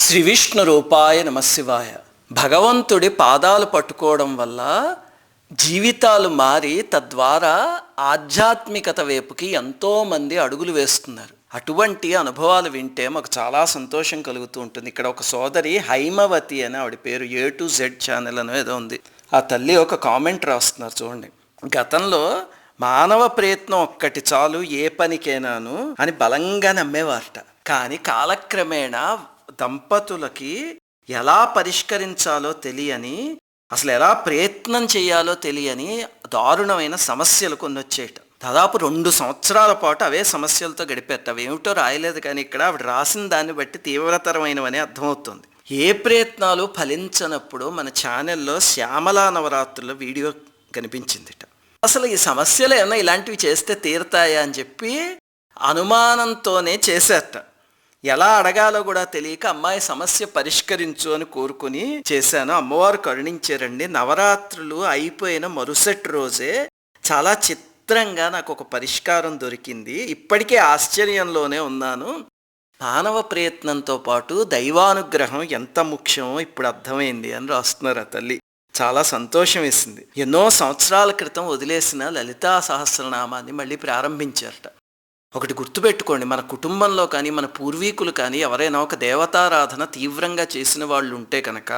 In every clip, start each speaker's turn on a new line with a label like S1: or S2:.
S1: శ్రీ విష్ణు రూపాయ నమశివాయ. భగవంతుడి పాదాలు పట్టుకోవడం వల్ల జీవితాలు మారి తద్వారా ఆధ్యాత్మికత వైపుకి ఎంతోమంది అడుగులు వేస్తున్నారు. అటువంటి అనుభవాలు వింటే మాకు చాలా సంతోషం కలుగుతూ ఉంటుంది. ఇక్కడ ఒక సోదరి హైమవతి అని ఆవిడ పేరు ఏ టు జెడ్ ఛానల్ అని ఏదో ఉంది. ఆ తల్లి ఒక కామెంట్ రాస్తున్నారు చూడండి. గతంలో మానవ ప్రయత్నం ఒక్కటి చాలు ఏ పనికైనాను అని బలంగా నమ్మేవారట. కానీ కాలక్రమేణా దంపతులకి ఎలా పరిష్కరించాలో తెలియని అసలు ఎలా ప్రయత్నం చేయాలో తెలియని దారుణమైన సమస్యలు కొన్ని వచ్చేయట దాదాపు రెండు సంవత్సరాల పాటు అవే సమస్యలతో గడిపేట. ఏమిటో రాయలేదు కానీ ఇక్కడ ఆవిడ రాసిన దాన్ని బట్టి తీవ్రతరమైనవని అర్థమవుతుంది. ఏ ప్రయత్నాలు ఫలించనప్పుడు మన ఛానల్లో శ్యామలా నవరాత్రుల వీడియో కనిపించిందిట. అసలు ఈ సమస్యలు ఏమైనా ఇలాంటివి చేస్తే తీరుతాయా అని చెప్పి అనుమానంతోనే చేసేట. ఎలా అడగాలో కూడా తెలియక అమ్మాయి సమస్య పరిష్కరించు అని కోరుకుని చేశాను. అమ్మవారు కరుణించారండి. నవరాత్రులు అయిపోయిన మరుసటి రోజే చాలా చిత్రంగా నాకు ఒక పరిష్కారం దొరికింది. ఇప్పటికే ఆశ్చర్యంలోనే ఉన్నాను. మానవ ప్రయత్నంతో పాటు దైవానుగ్రహం ఎంత ముఖ్యమో ఇప్పుడు అర్థమైంది అని రాస్తున్నారు ఆ తల్లి? చాలా సంతోషం వేసింది. ఎన్నో సంవత్సరాల క్రితం వదిలేసిన లలితా సహస్రనామాన్ని మళ్ళీ ప్రారంభించారట. ఒకటి గుర్తుపెట్టుకోండి మన కుటుంబంలో కానీ మన పూర్వీకులు కానీ ఎవరైనా ఒక దేవతారాధన తీవ్రంగా చేసిన వాళ్ళు ఉంటే కనుక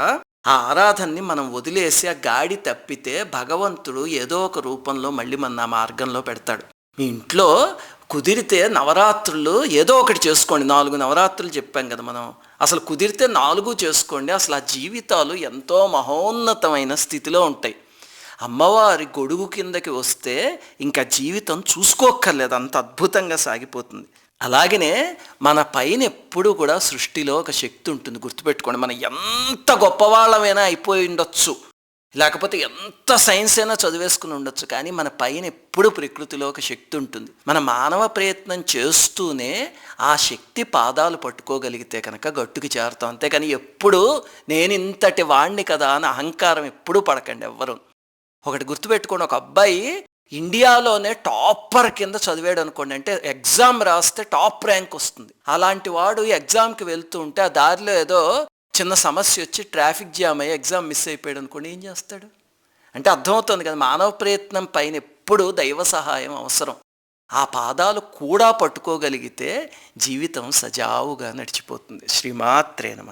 S1: ఆ ఆరాధనని మనం వదిలేసి ఆ గాడి తప్పితే భగవంతుడు ఏదో ఒక రూపంలో మళ్ళీ మన మార్గంలో పెడతాడు. మీ ఇంట్లో కుదిరితే నవరాత్రులు ఏదో ఒకటి చేసుకోండి. నాలుగు నవరాత్రులు చెప్పాం కదా మనం. అసలు కుదిరితే నాలుగు చేసుకోండి. అసలు ఆ జీవితాలు ఎంతో మహోన్నతమైన స్థితిలో ఉంటాయి. అమ్మవారి గొడుగు కిందకి వస్తే ఇంకా జీవితం చూసుకోక్కర్లేదు అంత అద్భుతంగా సాగిపోతుంది. అలాగనే మన పైన ఎప్పుడు కూడా సృష్టిలో ఒక శక్తి ఉంటుంది గుర్తుపెట్టుకోండి. మనం ఎంత గొప్పవాళ్ళమైనా అయిపోయి ఉండొచ్చు. లేకపోతే ఎంత సైన్స్ అయినా చదివేసుకుని ఉండొచ్చు కానీ మన పైన ఎప్పుడు ప్రకృతిలో ఒక శక్తి ఉంటుంది. మన మానవ ప్రయత్నం చేస్తూనే ఆ శక్తి పాదాలు పట్టుకోగలిగితే కనుక గట్టుకి చేరుతాం. అంతేకాని ఎప్పుడు నేను ఇంతటి వాణ్ణి కదా అని అహంకారం ఎప్పుడూ పడకండి ఎవ్వరూ. ఒకటి గుర్తుపెట్టుకోండి ఒక అబ్బాయి ఇండియాలోనే టాపర్ కింద చదివాడు అనుకోండి అంటే ఎగ్జామ్ రాస్తే టాప్ ర్యాంక్ వస్తుంది. అలాంటి వాడు ఎగ్జామ్కి వెళ్తూ ఉంటే ఆ దారిలో ఏదో చిన్న సమస్య వచ్చి ట్రాఫిక్ జామ్ అయ్యి ఎగ్జామ్ మిస్ అయిపోయాడు అనుకోండి ఏం చేస్తాడు? అంటే అర్థమవుతుంది కదా మానవ ప్రయత్నం పైన ఎప్పుడు దైవ సహాయం అవసరం. ఆ పాదాలు కూడా పట్టుకోగలిగితే జీవితం సజావుగా నడిచిపోతుంది. శ్రీమాత్రేనమ